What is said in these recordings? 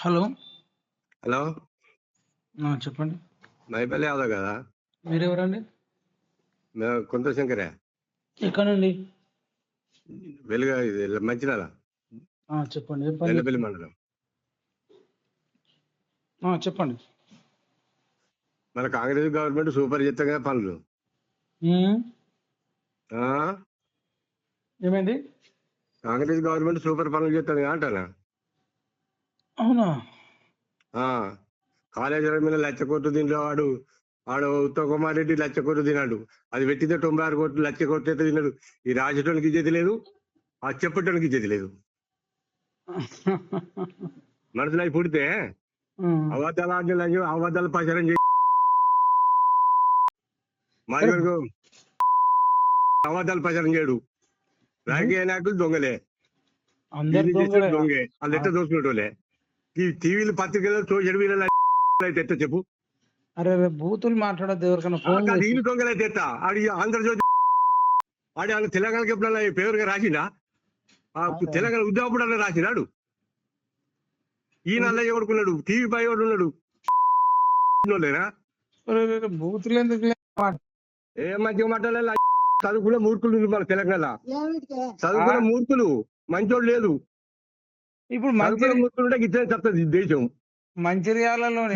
Hello. Hello. చెప్పండి. మైపల్లి యాదవ్ కదా? మీరెవరండి? కొంత శంకరే. ఎక్కడ నుండి వెలుగు ఇది మంచిర్యాల. చెప్పండి. వెల్లపల్లి మండలం. చెప్పండి. మన కాంగ్రెస్ గవర్నమెంట్ సూపర్ కదా పనులు? ఏమైంది? కాంగ్రెస్ గవర్నమెంట్ సూపర్ పనులు చేస్తాను కదా అంటానా? అవునా? ఆ. కాలేజీల మీద లక్ష కోట్లు తింటే వాడు. వాడు ఉత్తమ్ కుమార్ రెడ్డి లక్ష కోట్లు తిన్నాడు అది పెట్టితే తొంభై ఆరు కోట్లు లక్ష కోట్లు అయితే తిన్నాడు ఈ రాసేటోనికి ఇచ్చేది లేదు ఆ చెప్పేటోనికి ఇచ్చేది లేదు. మనసులో అవి పుడితే అబద్ధాలు అబద్ధాలు ప్రచారం మాది వరకు అబద్ధాలు ప్రచారం చేయడు. రాజకీయ నాయకులు దొంగలే. దొంగే. వాళ్ళు ఎట్ట దోసుకునేటోళ్ళే ఈ టీవీలు పత్రికలు సోషల్ మీడియాలో అయితే ఎట్ట చెప్పు. అరే బూతులు మాట్లాడద్దు ఎవరికైనా ఫోన్ ఆ చేసి. వీళ్ళు దొంగలు అయితే ఎట్ట ఆడి ఆంధ్రజ్యోతి ఆడి ఆయన తెలంగాణకి ఎప్పుడన్నా పేరుగా రాసిండా? ఆ తెలంగాణ ఉద్యోగప్పుడు రాసినాడు? ఈయన అల్ల ఎవడుకున్నాడు? టీవీ పై ఎవడు ఉన్నాడు? లేరా బూతులు ఎందుకు? ఏ మంచిగా మాట్లాడాలి? చదువుకున్న మూర్ఖులు మన తెలంగాణ చదువుకున్న మూర్ఖులు. మంచోడు లేదు. ఇప్పుడు మంచి ఉంటే ఇచ్చే చెప్తుంది దేశం. మంచిర్యాలలోనే.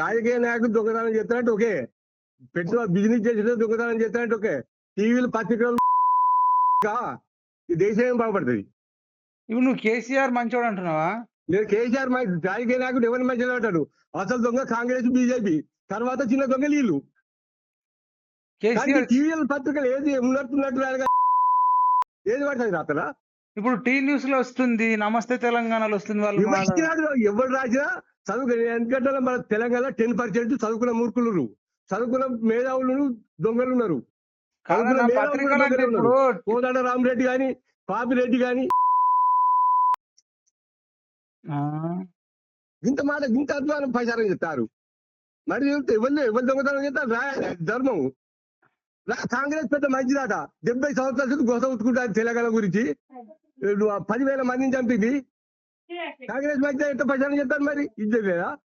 రాజకీయ నాయకులు దొంగతనం చేస్తారంటే ఓకే. పెట్టు బిజినెస్ చేసేది దొంగతనం చేస్తారంటే ఓకే. టీవీలు పత్రికలు ఈ దేశం ఏం బాగుపడుతుంది? ఇప్పుడు నువ్వు కేసీఆర్ మంచోడు అంటున్నావా? నేను కేసీఆర్ రాజకీయ నాయకుడు ఎవరిని మంచిగా అంటాడు? అసలు దొంగ కాంగ్రెస్ బీజేపీ తర్వాత చిన్న దొంగ కేసీఆర్ టీవీల పత్రికలు ఏది ఉన్నట్టున్నట్టు. ఏది పడుతుంది రాతరా ఇప్పుడు టీ న్యూస్లో వస్తుంది నమస్తే తెలంగాణలో వస్తుంది వాళ్ళు ఎవరు రాసినా చదువు ఎందుకంటే మన తెలంగాణ టెన్ పర్సెంట్ చదువుకున్న మూర్ఖులు. చదువుకున్న మేధావులు దొంగలు ఉన్నారు. కోదాడ రామరెడ్డి గాని పాపిరెడ్డి గాని. ఇంత మాట ఇంత అధ్వానం ప్రచారం చేస్తారు. మరి ఎవరు ఎవరు దొంగతనం చేస్తారు? రా ధర్మం. కాంగ్రెస్ పెద్ద మంచిదాట. డెబ్బై సంవత్సరాల గొస ఉట్టుకుంటారు తెలంగాణ గురించి. పదివేల మందిని చంపింది? కాంగ్రెస్ మంచిదా ఎంత ప్రచారం చేస్తారు మరి? ఇది లేదా?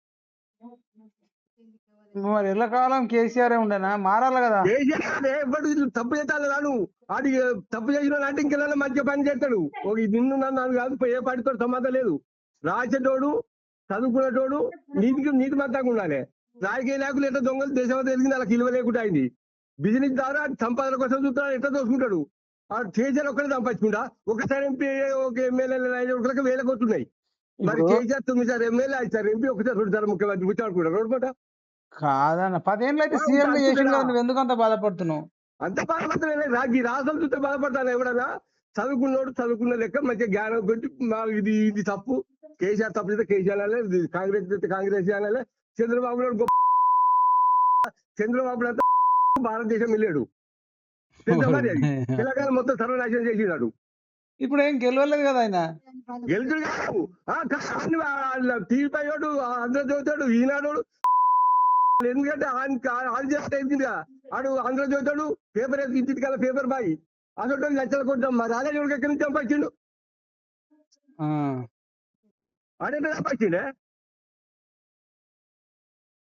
మరి ఎల్లకాలం కేసీఆర్ ఉండేనా? మారాలి కదా. కేసీఆర్ వీళ్ళు తప్పు చేస్తాను రాను వాడి తప్పు చేసిన అంటే ఇంకెలా మంచిగా పని చేస్తాడు. ఒక నిన్ను నన్ను కాదు ఏ పార్టీతో సంబంధం లేదు. రాసేటోడు చదువుకునేటోడు నీతికి నీతి మంతంగా ఉండాలి. రాజకీయ నాయకులు ఎట్లా దొంగలు దేశం తెలిసింది వాళ్ళకి ఇలువ లేకుండా అయింది. బిజినెస్ ద్వారా సంపాదన కోసం చూస్తున్నాడు ఎట్లా దోసుకుంటాడు? ఆ కేసీఆర్ ఒక్కడే సంపాదించుకుంటా? ఒకసారి ఎంపీ ఒక ఎమ్మెల్యే ఒకరికి వేల కోట్లున్నాయి మరి కేసీఆర్ తొమ్మిది సార్ ఎమ్మెల్యే ఐదు సార్ ఎంపీ ఒకసారి రెండు సార్ ముఖ్యమంత్రి కూర్చోనుకుంటారు రోడ్డు పూట కాదన్న పదేళ్ళు అయితే సీఎం నువ్వు ఎందుకు అంత బాధపడుతున్నావు? అంత బాధపడతానే రాజు రాష్ట్రం చూస్తే బాధపడతాను ఎవడన్నా? చదువుకున్నోడు చదువుకున్న లెక్క మంచిగా జ్ఞానం కొట్టి మా ఇది ఇది తప్పు. కేసీఆర్ తప్పు చేస్తే కేసీఆర్ అనాలి కాంగ్రెస్ చేస్తే కాంగ్రెస్ అనాలి చంద్రబాబు నాయుడు గొప్ప. చంద్రబాబు నాయుడు భారతదేశం వెళ్ళాడు? తెలంగాణ మొత్తం సర్వనాశనం చేసినాడు. ఇప్పుడు ఏం గెలవలేదు కదా ఆయన? గెలుచుడు కాదు. అందరూ చదువుతాడు ఈనాడు ఎందుకంటే ఆయన ఆయన చేస్తే అయిందిగా ఆడు అందరూ చదువుతాడు పేపర్ ఇంటికి కల్లా పేపర్ బాయ్. అసలు లక్షల కొట్టాం అదే ఎవరికి ఎక్కడి నుంచి సంపాదించిండు? ఆ. ఆడే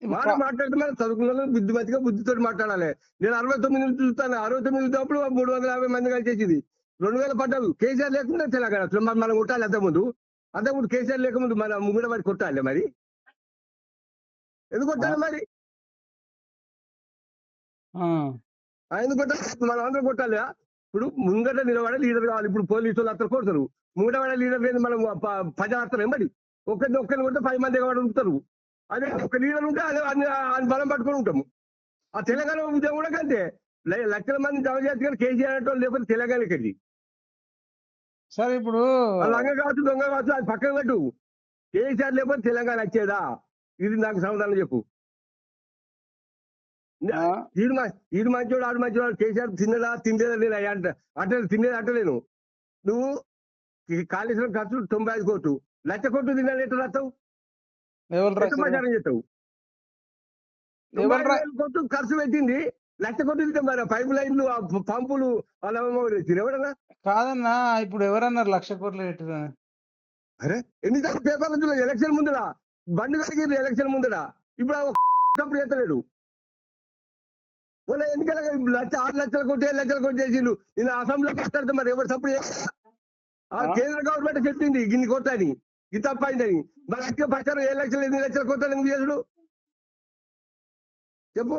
సంపాదించిండే ఇప్పుడు మాట మాట్లాడితే మనం చదువుకున్న వాళ్ళు బుద్ధిమతిగా బుద్ధితో మాట్లాడాలి. నేను అరవై తొమ్మిది నుంచి చూస్తాను. అరవై తొమ్మిది చూసినప్పుడు మూడు వందల యాభై మంది కలిసి చేసింది రెండు వేల పడ్డాలు కేసీఆర్ లేకుండా తెలంగాణ అసలు మరి మనం కొట్టాలి అంతకుముందు. అంతకుముందు కేసీఆర్ లేకముందు మన ముంగడ మరి కొట్టాలి మరి. ఎందుకు కొట్టాలి మరి? ఎందుకు కొట్టాలి? మనం అందరం కొట్టాలి ఇప్పుడు ముంగట నిలబడే లీడర్ కావాలి. ఇప్పుడు పోలీసు వాళ్ళు అత్తరు కొడతారు. ముంగట పడే లీడర్ లేదు మనం ప్రజలు అత్తరు ఏమడి ఒక్కరిని ఒక్కరిని కొడితే పది మంది ఎగబడి ఉంటారు. అదే ఒక లీడర్ ఉంటే అదే అన్ని బలం పట్టుకొని ఉంటాము. ఆ తెలంగాణ ఉద్యోగం కూడా అంతే. లక్షల మంది జమ చేసి కానీ కేసీఆర్ అంటే లేకపోతే తెలంగాణకి వెళ్ళి సరే ఇప్పుడు లంగ కావచ్చు దొంగ కావచ్చు అది పక్కన పెట్టు. కేసీఆర్ లేకపోతే తెలంగాణ వచ్చేదా? ఇది నాకు సమాధానం చెప్పు. ఈడు ఈడు మంచోడు ఆడు మంచోడు కేసీఆర్ తిన్నదా తినలేదా నేను అంట అంటే తినేది అంటలేను. నువ్వు కాళేశ్వరం ఖర్చు తొంభై ఐదు కోట్లు. లక్ష కోట్లు తినాలి ఎట్లా రాస్తావు? ఎవరు ఎంత రాశారు? ప్రచారం చేస్తావు. ఎవరు తొంభై రా- ఐదు కోట్లు ఖర్చు పెట్టింది. లక్ష కోట్లు తింటే మరి పైపు లైన్లు ఆ పంపులు అలా ఎవడన్నా కాదన్నా ఇప్పుడు ఎవరన్నారు లక్ష కోట్లు పెట్టిన అరే ఎన్నిసార్లు పేపర్లు చూడలేదు ఎలక్షన్ ముందురా బండి కలిగి ఎలక్షన్ ముందురా ఇప్పుడు తప్పుడు చేస్తలేడు. మొన్న ఎన్నికల లక్ష ఆరు లక్షలు కొట్టి ఏడు లక్షలు కొట్టేసిండు నేను అసెంబ్లీలో మాట్లాడితే మరి ఎవరు? ఆ ఆ? కేంద్ర గవర్నమెంట్ చెప్పింది గిన్ని కొట్టని ఇది తప్పైందని మరి అక్కడ ప్రచారం ఏడు లక్షలు ఎనిమిది లక్షలు కొట్టాలి ఎందుకు చేసుడు? చెప్పు.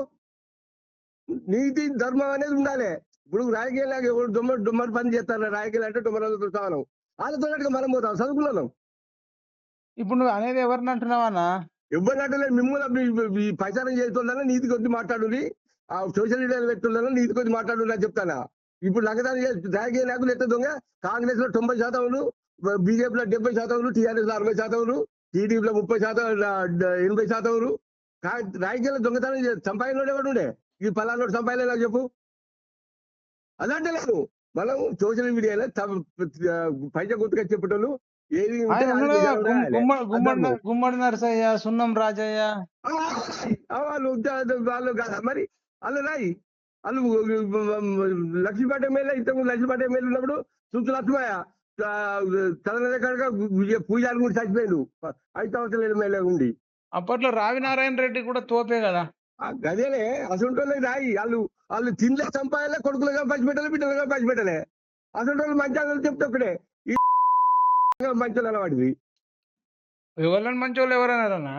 నీతి ధర్మం అనేది ఉండాలి. ఇప్పుడు రాజకీయాలు ఎవరు దొమ్మ దొమ్మడి పని చేస్తారు రాజకీయాలు అంటే దొమ్మలతో సమానం వాళ్ళతో మనం పోతాం చదువుకున్నాం. ఇప్పుడు నువ్వు అనేది ఎవరిని అంటున్నావన్నా ఎవరినట్టు మిమ్మల్ని ఈ ప్రచారం చేస్తుందని నీతి కొద్ది మాట్లాడుని ఆ సోషల్ మీడియాలో పెట్టున్నాను నీతి కొద్ది మాట్లాడుని అని చెప్తానా? ఇప్పుడు నగదాన్ని రాజకీయ నాయకులు ఎట్ట దొంగ కాంగ్రెస్లో తొంభై శాతం బీజేపీలో డెబ్బై శాతం టీఆర్ఎస్లో అరవై శాతం టీడీపీలో ముప్పై శాతం ఎనభై శాతం రాజకీయాల్లో దొంగతనం చే- సంపాదన ఎవడు ఉండే? ఈ పలానోడు సంపాదన చెప్పు? అదంటే లేదు మనం సోషల్ మీడియాలో పైసా గుర్తుగా చెప్పేటోళ్ళు ఏది. గుమ్మడి నరసయ్య సున్నం రాజయ్య. వాళ్ళు వాళ్ళు కాదా. మరి వాళ్ళు రాయి. వాళ్ళు లక్ష్మీపేట ఎమ్మెల్యే ఇంతకు లక్ష్మీపేట ఎమ్మెల్యే ఉన్నప్పుడు సుత్తు లక్ష్మయ్య తన కనుక పూజారి కూడా చచ్చిపోయిండు. ఐదు సంవత్సరాలు ఎమ్మెల్యే ఉండి. అప్పట్లో రావినారాయణ రెడ్డి కూడా తోపే కదా. గదేలే అసలు రాయి. వాళ్ళు వాళ్ళు తిండ్లే సంపాదలే కొడుకులుగా పంచిపెట్టాలి బిడ్డలుగా పంచిపెట్టాలి. అసలు వాళ్ళు మంచి చెప్తే ఒక్కడే ఈ మంచి వాడిది ఎవరైనా మంచోళ్ళు ఎవరన్నారన్నా?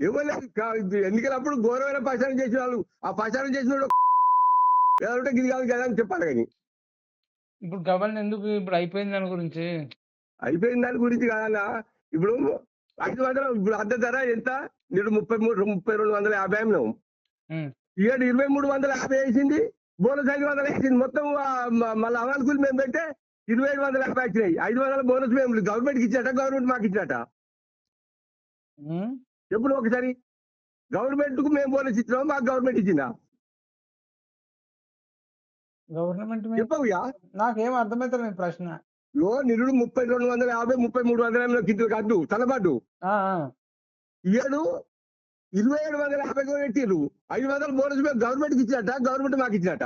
ఇవ్వలేదు ఇది ఎన్నికలప్పుడు ఘోరమైన ప్రచారం చేసిన వాళ్ళు ఆ ప్రచారం చేసిన ఏదంటే ఇది కాదు కదా అని చెప్పాలి కానీ. ఇప్పుడు గవర్న ఎందుకు ఇప్పుడు అయిపోయింది దాని గురించి? అయిపోయిన దాని గురించి కాదన్నా. ఇప్పుడు ఐదు వందల ఇప్పుడు అద్దె ధర ఎంత? నేడు ముప్పై మూడు ముప్పై రెండు వందల యాభై. ఈ ఏడు ఇరవై మూడు వందల యాభై వేసింది. బోనస్ ఐదు వందలు వేసింది. మొత్తం మళ్ళీ అవాల్కులు మేము పెడితే ఇరవై ఏడు వందల యాభై వచ్చినాయి. ఐదు వందల బోనస్ మేము గవర్నమెంట్కి ఇచ్చాట గవర్నమెంట్ మాకు ఇచ్చాట? ఉం? ఎప్పుడు ఒకసారి? గవర్నమెంట్కు మేము బోనస్ ఇచ్చినాం మాకు గవర్నమెంట్ ఇచ్చిందా? గవర్నమెంట్ చెప్పవుయా నాకేం అర్థమవుతుంది ప్రశ్న. యో నిరుడు ముప్పై రెండు వందల యాభై ముప్పై మూడు వందల కింద కట్టు తలబడ్డు ఆ, ఆ. ఏడు ఇరవై ఏడు వందల యాభై కూడా పెట్టిర్రు. ఐదు వందల బోనస్ మేము గవర్నమెంట్కి ఇచ్చినట్ట గవర్నమెంట్ మాకు ఇచ్చినట్ట?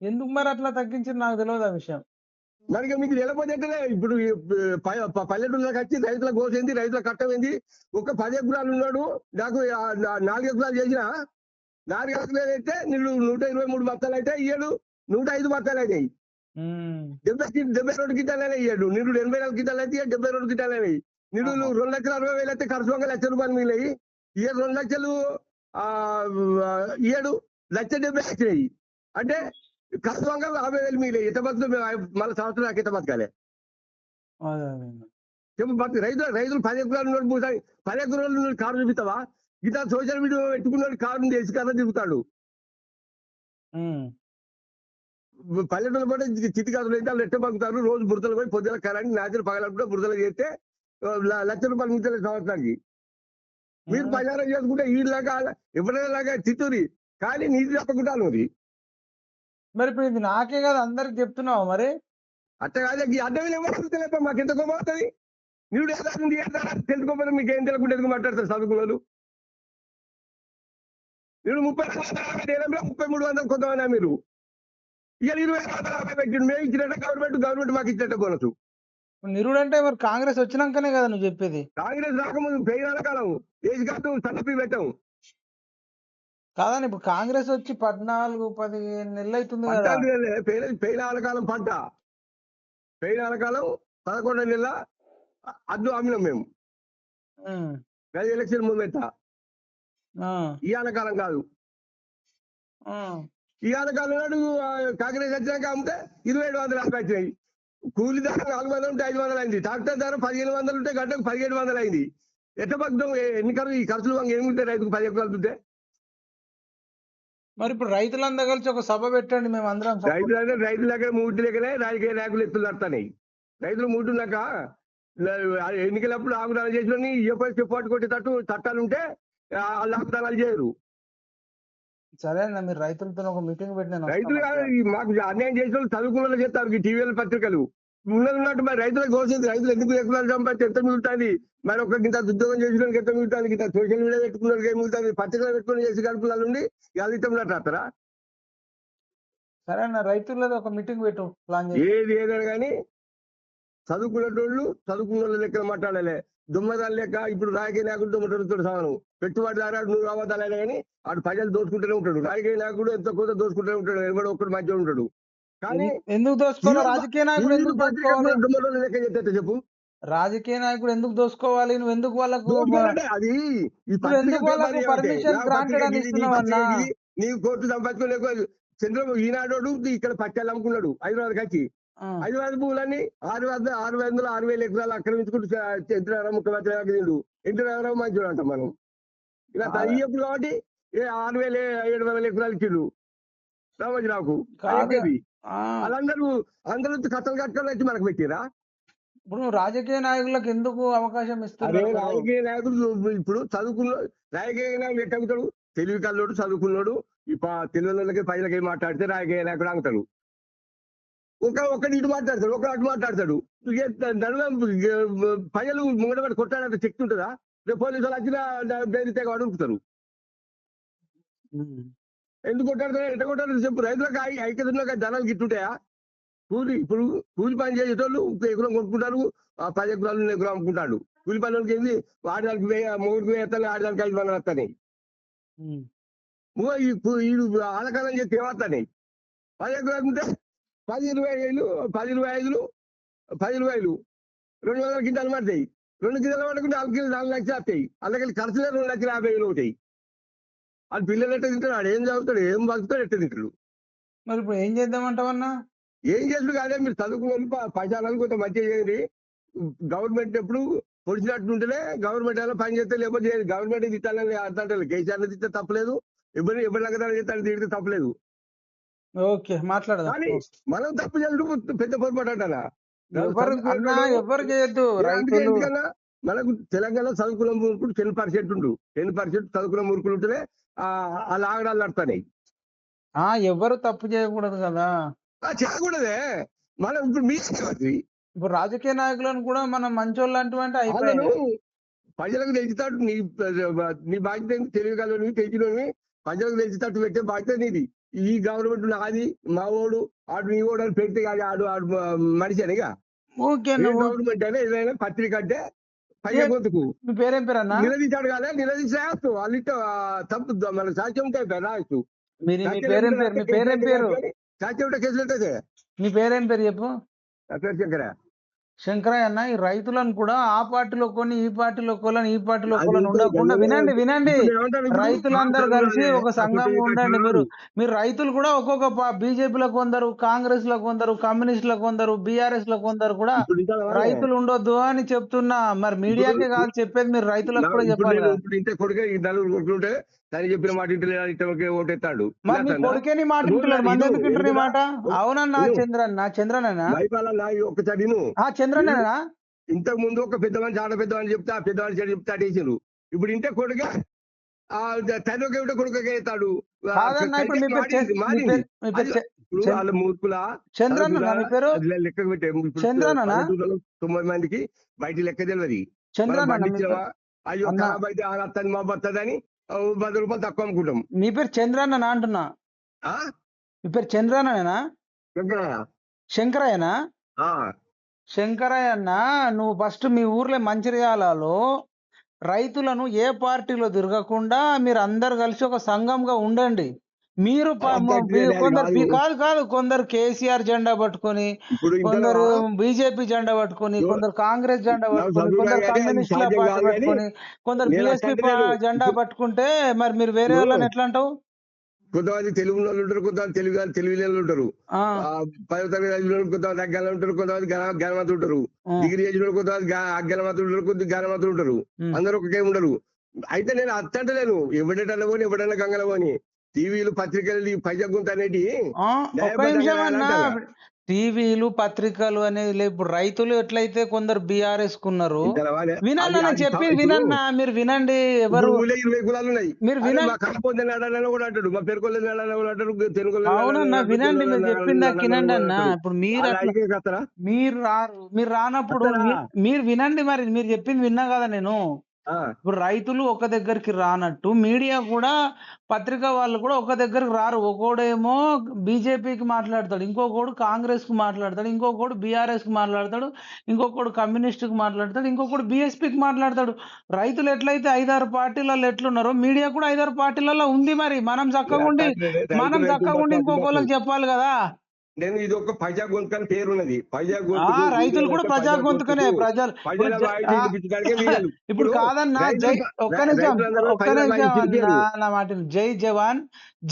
ఎందుకు మరి అట్లా తగ్గించి నాకు తెలియదు ఆ విషయం. మనకి మీకు నిలబోతే ఇప్పుడు పల్లెటూళ్ళకి వచ్చి రైతుల కోసింది రైతుల కట్టమైంది ఒక పది ఎకరాలు ఉన్నాడు నాకు నాలుగు ఎకరాలు చేసిన నాలుగు ఎకరాలు అయితే నీళ్ళు నూట ఇరవై మూడు బత్తాలు అయితే ఇయ్యాడు. నూట ఐదు బత్తాలు అయినాయి. డెబ్బై డెబ్బై రెండు గిట్టాలనే ఇయ్యాడు. నిరుడు ఎనభై నాలుగు గిట్టాలు అయితే డెబ్బై రెండు గిట్టాలనే నిరుడు రెండు లక్షల అరవై వేలు అయితే ఖర్చు వంగ లక్ష రూపాయలు మిగిలాయి ఇయ్య రెండు లక్షలు ఆ ఇయ్యాడు. లక్ష డెబ్బై వచ్చినాయి అంటే ఖర్చు వంగ యాభై వేలు మిగిలాయి ఎంత బతుకు మళ్ళీ సంవత్సరం నాకు ఎంత బతకాలి? బతు రైతులు రైతులు పది ఎకరాలు పది ఎకరాలు కారు చూపిస్తావా? ఇట్లా సోషల్ మీడియా పెట్టుకున్నాడు కారు దేశ కారు తిరుగుతాడు. పల్లెటూరు చిట్టి కాదులు అయితే వాళ్ళు ఎట్ట బతుకుతారు రోజు బురదలు పోయి పొద్దున కరెంట్ నాచులు పగలకుండా బురదలు చేస్తే లక్ష రూపాయలు మిగతా సంవత్సరానికి. మీరు ఉం. ప్రచారం చేసుకుంటే వీళ్ళలాగా ఎవరిలాగా చిత్తూరి కానీ నీతి తప్పకుండా ఉంది మరి ఇప్పుడు ఇది నాకే కదా అందరికి చెప్తున్నావు మరి? అట్ట కాదు ఈ అడ్డమైన ఎవరు మాకు ఎంత కోపం వస్తుంది? నీడు ఎలా ఉంది ఎలా తెలుసుకోకపోతే మీకు ఏం తెలియకుండా ఎందుకు మాట్లాడతారు చదువుకున్నారు మీరు ముప్పై ముప్పై మూడు వందలు కొంతమంది మీరు ఇవాళ ఇరవై పెట్టిండు మేము ఇచ్చినట్ట గవర్నమెంట్ గవర్నమెంట్ మాకు ఇచ్చినట్ట బోనసు నిరుడు అంటే మరి కాంగ్రెస్ వచ్చినాకనే కదా నువ్వు చెప్పేది. కాంగ్రెస్ రాకముందు పేరాల కాలం ఏజ్ కాదు తలపి పెట్టాం. కాదని ఇప్పుడు కాంగ్రెస్ వచ్చి పద్నాలుగు పదిహేను నెలలు అవుతుంది కదా. కాలం పంట. పేరాల కాలం పదకొండు నెలల అద్దు అమ్మినాం మేము. ఎలక్షన్ ముందట. ఆ, ఇవాళ కాలం కాదు. ఆ. ఇవాళ కాలం నాడు ఆ, కాంగ్రెస్ వచ్చినాక అమ్మితే ఇరవై ఏడు వందలు యాభై వచ్చినాయి. కూలి ధర నాలుగు వందలు ఉంటే ఐదు వందలు అయింది. ట్రాక్టర్ ధర పదిహేను వందలు ఉంటే గంటకు పదిహేడు వందలు అయింది. ఎట్ట ఏ- ఎన్ని ఖర్చు ఈ ఖర్చులు వంగ ఏమి ఉంటాయి రైతుకు పది ఎకరాలు ఉంటే? మరి ఇప్పుడు రైతులందరూ కలిసి ఒక సభ పెట్టండి మేము అందరం support రైతులు అంటే రైతుల దగ్గర మూటి దగ్గరే రాజకీయ నాయకులు ఎత్తులు నడుతున్నాయి రైతులు మూటున్నాక ఎన్నికలప్పుడు ఆగుదాలు చేసిన ఎప్పుడు చెప్పాటు కొట్టేటట్టు చట్టాలు ఉంటే వాళ్ళు చేయరు సరే అన్న మీరు రైతులతో ఒక మీటింగ్ పెట్టిన రైతులు కాదు, ఈ మాకు అన్యాయం చేసిన వాళ్ళు చదువుకున్న చేస్తారు ఈ టీవీల పత్రికలు. ఉన్నది ఉన్నట్టు మరి రైతులకు కోసింది రైతులు ఎందుకు ఎకరాలు సంపాదించి ఎంత మిగులుతుంది? మరి ఒక గింత ఉద్యోగం చేసిన ఎంత మిగులుతుంది? గింత సోషల్ మీడియా పెట్టుకున్న మిగులుతుంది? పత్రికలు పెట్టుకుని చేసి గడుపుల నుండి వాళ్ళు ఇష్టం రాస్తారా సరే అన్న రైతులది ఒక మీటింగ్ పెట్టు ప్లాన్ ఏది ఏదైనా కానీ చదువుకునేటోళ్ళు చదువుకున్న లెక్కన మాట్లాడాలి. దుమ్మదాని లెక్క ఇప్పుడు రాజకీయ నాయకుడు దుమ్మటోడుతో సమానం పెట్టుబడిదారు నువ్వు అబద్ధాలైనా కానీ ఆడు ప్రజలు దోచుకుంటూనే ఉంటాడు. రాజకీయ నాయకుడు ఎంత కొంత దోచుకుంటూనే ఉంటాడు. ఎవడో ఒక్కడు మంచిగా ఉంటాడు. కానీ ఎందుకు దోసుకోవాలి ఈరోజు- రాజకీయ నాయకుడు ఎందుకు దుమ్మటోళ్ళ లెక్క చెప్తే చెప్పు. రాజకీయ నాయకుడు ఎందుకు దోసుకోవాలి నువ్వు ఎందుకు వాళ్ళకు అది ఎందుకు వాళ్ళకు పేపర్ ఏమంటే, permission నా granted పత్రిక అని ఇస్తున్నావు అన్నా? నీవు కోర్టు సంపాదించుకోలేక చంద్రబాబు ఈనాడు ఇక్కడ పట్టాలు అమ్ముకున్నాడు హైదరాబాద్ వచ్చి. ఆ, హైదరాబాద్ భూములన్నీ ఆరు వందల ఆరు వందల ఆరు వేల ఎకరాలు ఆక్రమించుకుంటూ రామారావు ముఖ్యమంత్రి తిండు ఎన్టీ రామారావు మంచోడు అంటాం మనం. ఇలా కాదు. అయ్యప్పుడు కాబట్టి ఆరు వేల ఏడు వేల ఎకరాలు ఇచ్చిండు. రామోజీరావుకు. వాళ్ళందరూ అందరూ కథలు కట్టుకొని వచ్చి మనకు పెట్టిరా? ఇప్పుడు రాజకీయ నాయకులకు ఎందుకు అవకాశం అదే ఇస్తున్నారు రాజకీయ నాయకుడు ఇప్పుడు చదువుకున్న రాజకీయ నాయకుడు ఎట్లా అవుతాడు? తెలివి కల్లోడు చదువుకున్నాడు ఇప్ప తెలివికి ప్రజలకి మాట్లాడితే రాజకీయ నాయకుడు అంటాడు ఒక ఒకటి ఇటు మాట్లాడతాడు ఒక అటు మాట్లాడతాడు. ప్రజలు ముంగడబడి కొట్టాడంటే శక్తి ఉంటుందా? రేపు పోలీసు వాళ్ళు వచ్చినా బెదిరితే అడుగుతారు. ఎందుకు కొట్టాడు ఎట్లా కొట్టాడు చెప్పు. రైతులకు ఐ- ఐక్యత ఉన్న ధనాలు గిట్టుంటాయా కూలి ఇప్పుడు కూలి పని చేసేటోళ్ళు ఒక ఎకరం కొనుక్కుంటారు ఆ పది ఎకరాలు ఎకరం అమ్ముకుంటాడు. కూలి పని వాళ్ళకి ఏంది? ఆడదానికి మూడు వేలు ఎత్తాను ఆడదానికి ఐదు వందలు వస్తాయి. ఈ ఆలకాలం చేస్తే ఏమవుతాయి పది ఎకరాలు ఉంటే పది ఇరవై ఐదు పది ఇరవై ఐదులు పది ఇరవై ఐదు. రెండు వందల గింజలు పడతాయి. రెండు గింజలు పడకుండా నాలుగు కిలో నాలుగు లక్షలు వస్తాయి. అలాగే ఖర్చులే రెండు లక్షల యాభై వేలు అవుతాయి. అది పిల్లలు ఎట్ట తింటాడు ఆడు ఏం చదువుతాడు? ఏం బతుకుతాడు? ఎట్ట తింటాడు? మరి ఇప్పుడు ఏం చేద్దామంటావన్నా? ఏం చేసుడు కాదే మీరు చదువుకుని పైసలు కొంత మంచిగా చేయండి. గవర్నమెంట్ ఎప్పుడు పొడిచినట్టుంటేనే గవర్నమెంట్ అయినా పని చేస్తే లేకపోతే గవర్నమెంట్ తిట్టాలని అర్థం కేసీఆర్ తిట్టే తప్పలేదు ఎవరు ఎవరి లంగదారు చేస్తే తిడితే తప్పలేదు ఓకే మాట్లాడదాం. మనం తప్పు చేయడం పెద్ద పొరపాటు అంటారా? ఎవరు చేయొద్దు. రైతులు మనకు తెలంగాణ చదువుకున్న మూర్ఖుడు టెన్ పర్సెంట్ ఉండు. టెన్ పర్సెంట్ చదువుకున్న మూర్ఖులు ఉంటేనే ఆ లాగడాలు నడుతున్నాయి ఆ ఎవరు తప్పు చేయకూడదు కదా. చేయకూడదే. మనం ఇప్పుడు మీ ఇప్పుడు రాజకీయ నాయకులను కూడా మనం మంచోళ్ళు వాళ్ళను అయిపోయాయి ప్రజలకు తెలిసినట్టు నీ నీ బాధ్యత? తెలియగలవి తెలిసినవి ప్రజలకు తెలిసినట్టు పెట్టే బాధ్యత నీది. ఈ గవర్నమెంట్ నాది మా ఓడు ఆడు నీ ఓడు అని పెడితే కాదు ఆడు ఆడు మనిషి అనిగా గవర్నమెంట్ అయినా ఏదైనా పత్రిక అంటే పైన ఏ- గొంతుకు మీ పేరేం పేరు అన్న? నిలదీశాడు కదా నిలదీసి రాయొచ్చు వాళ్ళు ఇట్ట తప్పు మన సాక్ష్యం ఉంటాయి మీరు మీ పేరేం పేరు? మీ పేరేం పేరు? సాక్ష్యం కేసులు అయితే మీ పేరేం పేరు చెప్పు. శంకర. శంకరయ్య అన్న ఈ రైతులను కూడా ఆ పార్టీలో కొన్ని ఈ పార్టీలో కొలని ఈ పార్టీలో కొలని. ఉండకుండా వినండి వినండి? రైతులందరూ కలిసి ఒక సంఘంగా ఉండండి. మీరు మీరు రైతులు కూడా ఒక్కొక్క బీజేపీలో కొందరు కాంగ్రెస్లో కొందరు కమ్యూనిస్టులో కొందరు బీఆర్ఎస్లో కొందరు కూడా. రైతులు ఉండొద్దు అని చెప్తున్నా మరి మీడియాకే కాదు చెప్పేది మీరు రైతులకు కూడా చెప్పాలి నేను తను చెప్పిన మాట ఇంటి ఇట్టకే ఓటెత్తాడు. మరి నీ కొడుకే నీ మాట? మాట అవునన్నా. చంద్రన్న చంద్రనేనా భయపాలన్నా ఒకసారి విను. ఆ చంద్రనేనా ఇంతకు ముందు ఒక పెద్ద మనిషి ఆడ పెద్ద మనిషి చెప్తే ఆ పెద్ద మనిషి చెడు చెప్తే అటేసారు ఇప్పుడు ఇంటే కొడుకే తను ఒక కొడుకే కాదన్నా ఇప్పుడు వాళ్ళ మూర్ఖుల? చంద్రన్న లెక్కకు పెట్టే. ఇప్పుడు చంద్రనా? పల్లెటూళ్ళలో తొంభై మందికి బయట లెక్క తెలియదు చంద్రన్న అయ్యో. ఖరాబ్ అయితే ఆ మా ఓ పది రూపాయలు తక్కువ అమ్ముకుంటాం మీ పేరు చంద్రన్న అంటున్నా? మీ పేరు ఎక్కడయ్యా? శంకరయ్యనా? శంకరయ్య అన్న నువ్వు ఫస్ట్ మీ ఊర్లో మంచిర్యాలలో రైతులను ఏ పార్టీలో తిరగకుండా మీరు అందరు కలిసి ఒక సంఘంగా ఉండండి. మీరు కొందరు కాదు. కాదు కాదు కొందరు కేసీఆర్ జెండా పట్టుకొని కొందరు బీజేపీ జెండా పట్టుకొని కొందరు కాంగ్రెస్ జెండా పట్టుకొని కొందరు కమ్యూనిస్టుల సాధ్యం పార్టీ పట్టుకొని కొందరు బిఎస్పీ. జెండా పట్టుకుంటే మరి మీరు వేరే వాళ్ళని ఎట్లా అంటావు కొంతమంది తెలుగు వాళ్ళు ఉంటారు కొంతమంది తెలుగు లేని వాళ్ళు ఉంటారు. ఆ, ఆ, పదో తరగతి కొంతమంది అగ్గలు ఉంటారు కొంతమంది గణ- గణమతులు ఉంటారు. డిగ్రీ చేసిన వాళ్ళు కొంతమంది అగ్గలమతులు ఉంటారు కొంత గణమతులు ఉంటారు. అందరూ ఒకటే ఉండరు. అయితే నేను అత్తంటలేను. ఎవడేటన్నా పోని ఎవడన్నా గంగల పోని. టీవీలు పత్రికలు అన్నా. అంటారా? టీవీలు పత్రికలు అనేది ఇప్పుడు రైతులు ఎట్లయితే కొందరు బీఆర్ఎస్ కున్నారు వినండి నేను చెప్పి వినన్నా మీరు వినండి ఎవరు? మీరు అవునన్నా వినండి మీరు చెప్పింది వినండి అన్న. ఇప్పుడు మీరు మీరు రారు. మీరు రానప్పుడు మీరు వినండి మరి మీరు చెప్పింది విన్నా కదా నేను. ఇప్పుడు రైతులు ఒక దగ్గరికి రానట్టు మీడియా కూడా పత్రికా వాళ్ళు కూడా ఒక దగ్గరికి రారు. ఒకడేమో బీజేపీకి మాట్లాడతాడు ఇంకొకడు కాంగ్రెస్కి మాట్లాడతాడు ఇంకొకడు బీఆర్ఎస్కి మాట్లాడతాడు ఇంకొకడు కమ్యూనిస్ట్కి మాట్లాడతాడు ఇంకొకడు బీఎస్పీకి మాట్లాడతాడు. రైతులు ఎట్లయితే ఐదారు పార్టీలలో ఎట్లున్నారో మీడియా కూడా ఐదారు పార్టీలలో ఉంది మరి. మనం చక్కగా ఉండి మనం చక్కగా ఉండి ఇంకొకళ్ళకి చెప్పాలి కదా. నేను ఇది ఒక ప్రజా గొంతుకని పేరు ఉన్నది ప్రజా ఆ గొంతుకు రైతులు కూడా ప్రజా గొంతుకనే గొంతుకు. ప్రజలు ఇప్పుడు కాదన్నా జై ఒక్క నిమిషం ఒక్క అన్నా. నా మాట. జై జవాన్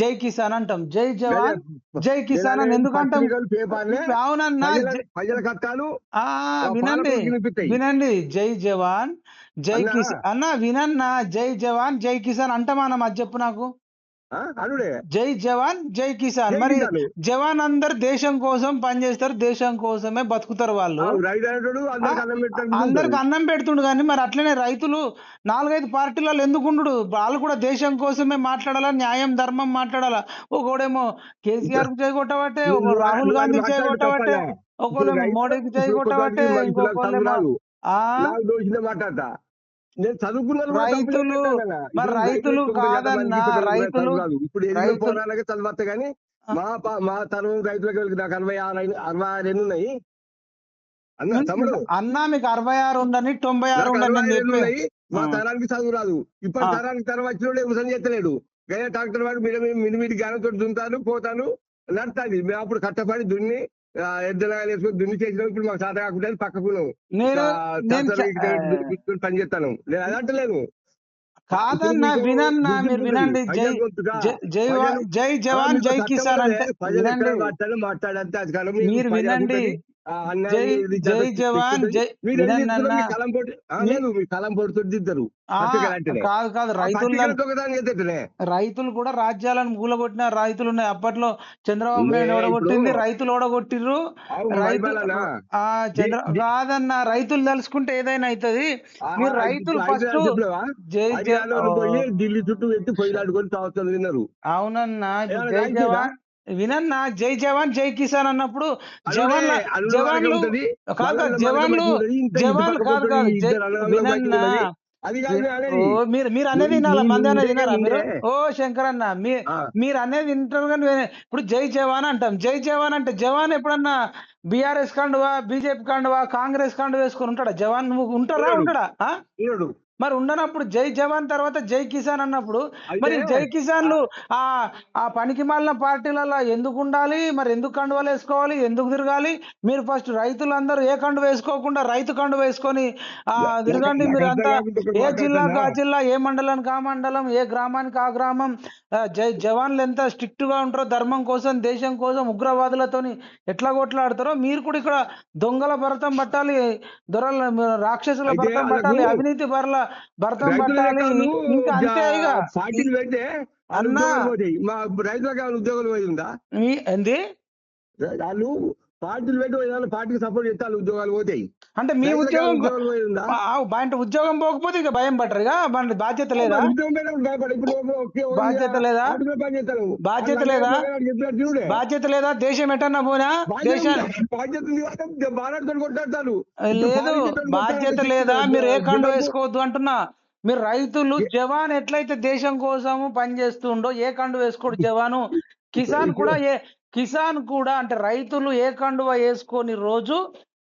జై కిసాన్ అంటాం జై జవాన్ జై కిసాన్ అని ఎందుకు అంటాం పత్రికలు, పేపర్లే అవునన్నా ప్రజల ఆ వినండి. వినండి జై జవాన్ జై అన్నా. కిసాన్ అన్న వినన్నా జై జవాన్ జై కిసాన్ అంటామా అది చెప్పు నాకు జై జవాన్ జై కిసాన్. మరి. జవాన్ అందరు దేశం కోసం పనిచేస్తారు దేశం కోసమే బతుకుతారు వాళ్ళు. అందరికి అన్నం పెడుతుండు కానీ మరి అట్లనే రైతులు నాలుగైదు పార్టీలలో ఎందుకుండు వాళ్ళు కూడా దేశం కోసమే మాట్లాడాలా న్యాయం ధర్మం మాట్లాడాలా? ఒకడేమో కేసీఆర్కు చేయగొట్టబట్టే ఒకడు రాహుల్ గాంధీ చేయగొట్టబట్టే రైతు- మోడీకి చేయగొట్టబట్టే దోషిన మాట్లాడతా. నేను చదువుకున్నాను రైతులు-. మరి ఇప్పుడు రైతులు కాదన్నా, రైతులు-. ఇప్పుడు ఎన్నో పోరాలకే చదివత్తా కానీ మా మా తరం రైతులకు వెళ్ళి నాకు అరవై ఆరు అరవై ఆరు ఎన్ని ఉన్నాయి అన్న తమ్ముడు అన్నా మీకు అరవై ఆరు ఉందని తొంభై ఆరు ఉందని మా. తరానికి చదువు రాదు ఇప్పటి ఆ. తరానికి తరం వచ్చిన వ్యవసాయం చేస్తలేడు గయ ట్రాక్టర్ వాడు మిడి మిడిమిడి జ్ఞానంతో దున్నుతాను పోతాను నడుతుంది మేము అప్పుడు కట్టపడి దున్ని ఎద్దులు వేసుకొని దున్ని చేసినాం ఇప్పుడు మాకు సాధ కాకుండా పక్కకున్నాం పని చేస్తాను. నేను అది అంటలేను కాదన్నా వినన్నా మీరు వినండి జై జై- జవాన్ జై కిసాన్ అంటే మాట్లాడంతే అధికారం మీరు వినండి. జై జై జవాన్ కలం పొడి ఆ, లేదు మీ కలం పొడుతుంది దిద్దరు ఆ, పత్రికలు అంటేనే. కాదు కాదు రైతులు రైతులు కూడా రాజ్యాలను కూలగొట్టిన రైతులు ఉన్నాయి. అప్పట్లో చంద్రబాబు నాయుడు ఓడగొట్టింది రైతులు ఓడగొట్టిర్రు. రైతులు ఆ చంద్ర కాదన్న రైతులు తలుసుకుంటే ఏదైనా అవుతుంది మీరు రైతులు ఫస్ట్ జై ఢిల్లీ చుట్టూ పెట్టి పొయ్యిలాడుకొని తిన్నారు. అవునన్నా జై? జవాన్ వినన్నా జై జవాన్ జై కిసాన్ అన్నప్పుడు జవాన్ల జవాన్లు కాదు జవాన్లు జవాన్లు కాదు వినన్నా మీరు మీరు అనేది వినాలా? మంది అనేది వినారా మీరు. ఓ శంకర్ అన్న. మీరు అనేది వింటారు కానీ ఇప్పుడు జై జవాన్ అంటాం. జై జవాన్ అంటే జవాన్ ఎప్పుడన్నా బీఆర్ఎస్ కండువా బీజేపీ కండువా కాంగ్రెస్ కండు వేసుకొని ఉంటాడా? జవాన్ ఉంటారా. ఉంటాడా. మరి ఉండనప్పుడు జై జవాన్ తర్వాత జై కిసాన్ అన్నప్పుడు మరి జై కిసాన్లు ఆ ఆ పనికి మాలిన పార్టీలలో ఎందుకు ఉండాలి? మరి ఎందుకు కండువాలు వేసుకోవాలి? ఎందుకు తిరగాలి? మీరు ఫస్ట్ రైతులందరూ ఏ కండు వేసుకోకుండా రైతు కండు వేసుకొని ఆ తిరగండి మీరు అంతా ఏ జిల్లాకు ఆ జిల్లా ఏ మండలానికి ఆ మండలం ఏ గ్రామానికి ఆ గ్రామం జై జవాన్లు ఎంత స్ట్రిక్ట్గా ఉంటారో ధర్మం కోసం దేశం కోసం ఉగ్రవాదులతోని ఎట్లా కొట్లాడతారో మీరు కూడా ఇక్కడ దొంగల భరతం పట్టాలి దొరల రాక్షసుల భరతం పట్టాలి అవినీతి బర్ల భరతం పట్టాలి ఇంకా అంతే ఇక. జా- పార్టీలు పెడితే వాళ్ళు అన్నా. మా రైతులకు ఏమైనా ఉద్యోగాలు పోయి ఉందా? మీ ఏంది? వాళ్ళు పార్టీలు పెట్టి ఏదైనా పార్టీకి సపోర్ట్ చేస్తే వాళ్ళు ఉద్యోగాలు పోతాయి. అంటే మీ ఉద్యోగం బయట ఉద్యోగం పోకపోతే ఇక భయం పట్టరు ఇక మన బాధ్యత లేదా? బాధ్యత లేదా? బాధ్యత లేదా? బాధ్యత లేదా? దేశం ఎటన్నా పోనా? దేశాన్ని లేదు. బాధ్యత లేదా? మీరు ఏ కండు వేసుకోవద్దు అంటున్నా. మీరు రైతులు జవాన్ ఎట్లయితే దేశం కోసము పనిచేస్తుండో ఏ కండు వేసుకోడు జవాను. కిసాన్ కూడా ఏ కిసాన్ కూడా అంటే రైతులు ఏ కండువ వేసుకొని రోజు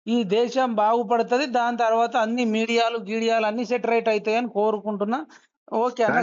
ఈ దేశం బాగుపడుతుంది దాని తర్వాత అన్ని మీడియాలు గీడియాలు అన్ని సెటరేట్ అవుతాయని కోరుకుంటున్నా. ఓకే అన్న